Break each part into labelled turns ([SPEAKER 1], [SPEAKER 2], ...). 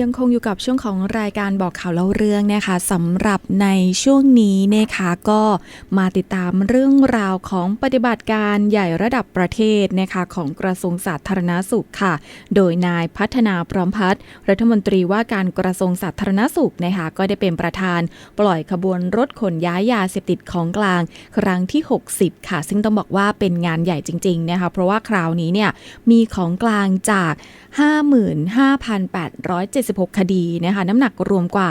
[SPEAKER 1] ยังคงอยู่กับช่วงของรายการบอกข่าวเล่าเรื่องนะคะสำหรับในช่วงนี้นะคะก็มาติดตามเรื่องราวของปฏิบัติการใหญ่ระดับประเทศนะคะของกระทรวงสาธารณสุขค่ะ โดยนายพัฒนาพร้อมพัฒน์รัฐมนตรีว่าการกระทรวงสาธารณสุขนะคะก็ได้เป็นประธาน ปล่อยขบวนรถขนย้ายยาเสพติดของกลาง ครั้งที่ 60 ค่ะ ซึ่งต้องบอกว่าเป็นงานใหญ่จริงๆนะคะเพราะว่าคราวนี้เนี่ยมีของกลางจาก176 คดีนะคะน้ำหนักรวมกว่า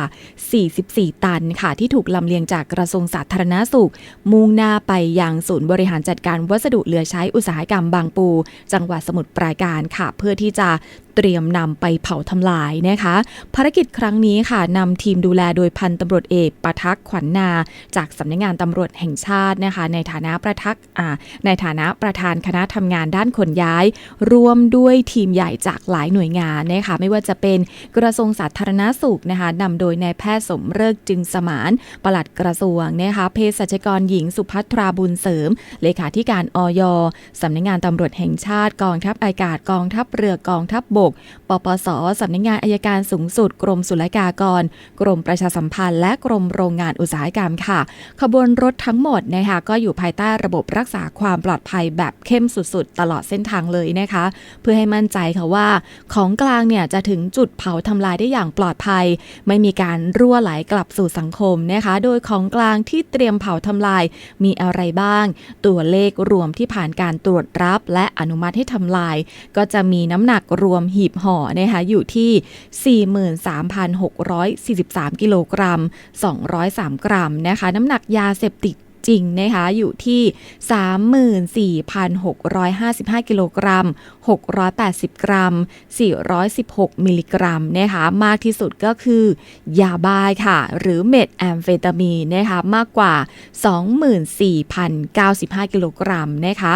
[SPEAKER 1] 44 ตันค่ะ ที่ถูกลำเลียงจากกระทรวงสาธารณสุข มุ่งหน้าไปยังศูนย์บริหารจัดการวัสดุเหลือใช้อุตสาหกรรมบางปู จังหวัดสมุทรปราการค่ะ เพื่อที่จะเตรียมนำไปเผาทำลายนะคะ ภารกิจครั้งนี้ค่ะนำทีมดูแลโดยพันตำรวจเอกประทักษ์ขวัญนา จากสำนักงานตำรวจแห่งชาตินะคะ ในฐานะประทักษ์อ่าในฐานะประธานคณะทำงานด้านขนย้าย รวมด้วยทีมใหญ่จากหลายหน่วยงานนะคะไม่ว่าจะเป็นกระทรวงสาธารณสุขนะคะนำโดยนายแพทย์สมเริกจึงสมานปลัดกระทรวงนะคะเภสัชกรหญิงสุภัทราบุญเสริม เลขาธิการอยสำนักงานตำรวจแห่งชาติกองทัพอากาศกองทัพเรือกองทัพบบก ปปสสำนักงานอายการสูงสุด กรมศุลกากร กรมประชาสัมพันธ์ และกรมโรงงานอุตสาหกรรมค่ะ ขบวนรถทั้งหมดนะคะก็อยู่ภายใต้ระบบรักษาความปลอดภัยแบบเข้มสุดๆ ตลอดเส้นทางเลยนะคะ เพื่อให้มั่นใจค่ะว่า ของกลางเนี่ยจะถึงจุดเผาทำลายได้อย่างปลอดภัย ไม่มีการรั่วไหลกลับสู่สังคมนะคะ โดยของกลางที่เตรียมเผาทำลายมีอะไรบ้าง ตัวเลขรวมที่ผ่านการตรวจรับ และอนุมัติให้ทำลาย ก็จะมีน้ำหนักรวมหีบห่อนะคะอยู่ที่ 43,643 กิโลกรัม 203 กรัมนะคะ น้ำหนักยาเสพติดจริงนะคะอยู่ที่ 34,655 กิโลกรัม 680 กรัม 416 มิลลิกรัมนะคะมากที่สุดก็คือยาบ้าค่ะ หรือเมทแอมเฟตามีนนะคะมากกว่า 24,095 กิโลกรัมนะคะ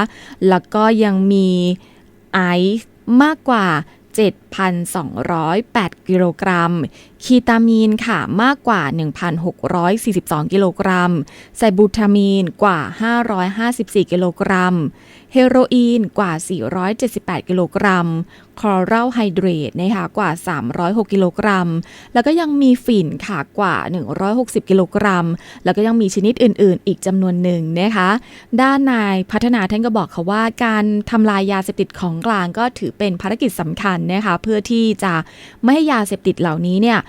[SPEAKER 1] แล้วก็ยังมีไอซ์มากกว่า 7,208 กิโลกรัมคีตามีนค่ะมากกว่า 1,642 กิโลกรัม ไซบูทามีนกว่า 554 กิโลกรัม เฮโรอีนกว่า 478 กิโลกรัม คลอรัลไฮเดรตนะคะกว่า 306 กิโลกรัม แล้วก็ยังมีฝิ่นค่ะกว่า 160 กิโลกรัม แล้วก็ยังมีชนิดอื่น ๆ อีกจำนวนหนึ่งนะคะ ด้านนายพัฒนาท่านก็บอกค่ะว่าการทำลายยาเสพติดของกลางก็ถือเป็นภารกิจสำคัญนะคะเพื่อที่จะไม่ให้ยาเสพติดเหล่านี้เนี่ย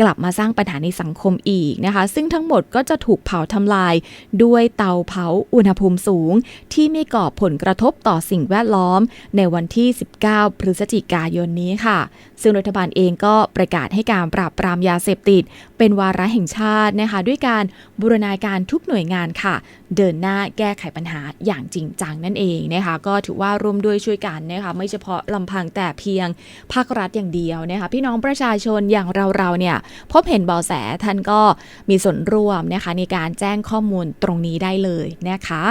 [SPEAKER 1] กลับมาสร้างปัญหาในสังคมอีกนะคะ ซึ่งทั้งหมดก็จะถูกเผาทำลายด้วยเตาเผาอุณหภูมิสูง ที่ไม่ก่อผลกระทบต่อสิ่งแวดล้อม ในวันที่ 19 พฤศจิกายนนี้ค่ะ ซึ่งรัฐบาลเองก็ประกาศให้การปราบปรามยาเสพติด เป็นวาระแห่งชาตินะคะ ด้วยการบูรณาการทุกหน่วยงานค่ะ เดินหน้าแก้ไขปัญหาอย่างจริงจังนั่นเองนะคะก็ถือว่าร่วมด้วยช่วยกันนะคะไม่เฉพาะลำพังแต่เพียงภาครัฐอย่างเดียวนะคะพี่น้องประชาชนอย่างเราๆเนี่ยพบเห็นเบาะแสท่านก็มีส่วนร่วมนะคะในการแจ้งข้อมูลตรงนี้ได้เลยนะคะ